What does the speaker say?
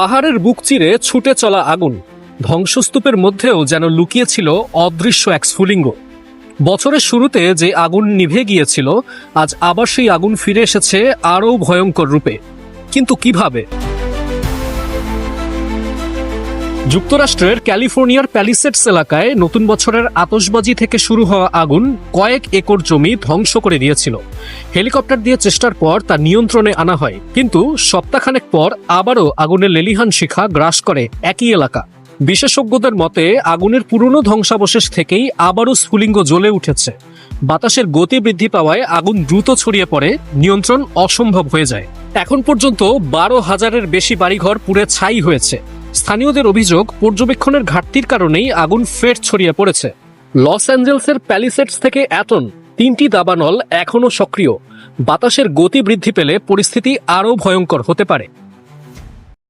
পাহাড়ের বুক চিরে ছুটে চলা আগুন ধ্বংসস্তূপের মধ্যেও যেন লুকিয়েছিল অদৃশ্য এক স্ফুলিঙ্গ। বছরের শুরুতে যে আগুন নিভে গিয়েছিল, আজ আবার সেই আগুন ফিরে এসেছে আরও ভয়ঙ্কর রূপে। কিন্তু কীভাবে? যুক্তরাষ্ট্রের ক্যালিফোর্নিয়ার প্যালিসেটস এলাকায় নতুন বছরের আতশবাজি থেকে শুরু হওয়া আগুন কয়েক একর জমি ধ্বংস করে দিয়েছিল। হেলিকপ্টার দিয়ে চেষ্টার পর তা নিয়ন্ত্রণে আনা হয়। কিন্তু সপ্তাহখানেক পর আবারও আগুনের লেলিহান শিখা গ্রাস করে একই এলাকা। বিশেষজ্ঞদের মতে, আগুনের পুরনো ধ্বংসাবশেষ থেকেই আবারও স্ফুলিঙ্গ জ্বলে উঠেছে। বাতাসের গতি বৃদ্ধি পাওয়ায় আগুন দ্রুত ছড়িয়ে পড়ে, নিয়ন্ত্রণ অসম্ভব হয়ে যায়। এখন পর্যন্ত বারো হাজারের বেশি বাড়িঘর পুড়ে ছাই হয়েছে। স্থানীয়দের অভিযোগ, পর্যবেক্ষণের ঘাটতির কারণেই আগুন ফের ছড়িয়ে পড়েছে। লস অ্যাঞ্জেলসের প্যালিসেটস থেকে অ্যাটন, তিনটি দাবানল এখনও সক্রিয়। বাতাসের গতি বৃদ্ধি পেলে পরিস্থিতি আরও ভয়ঙ্কর হতে পারে।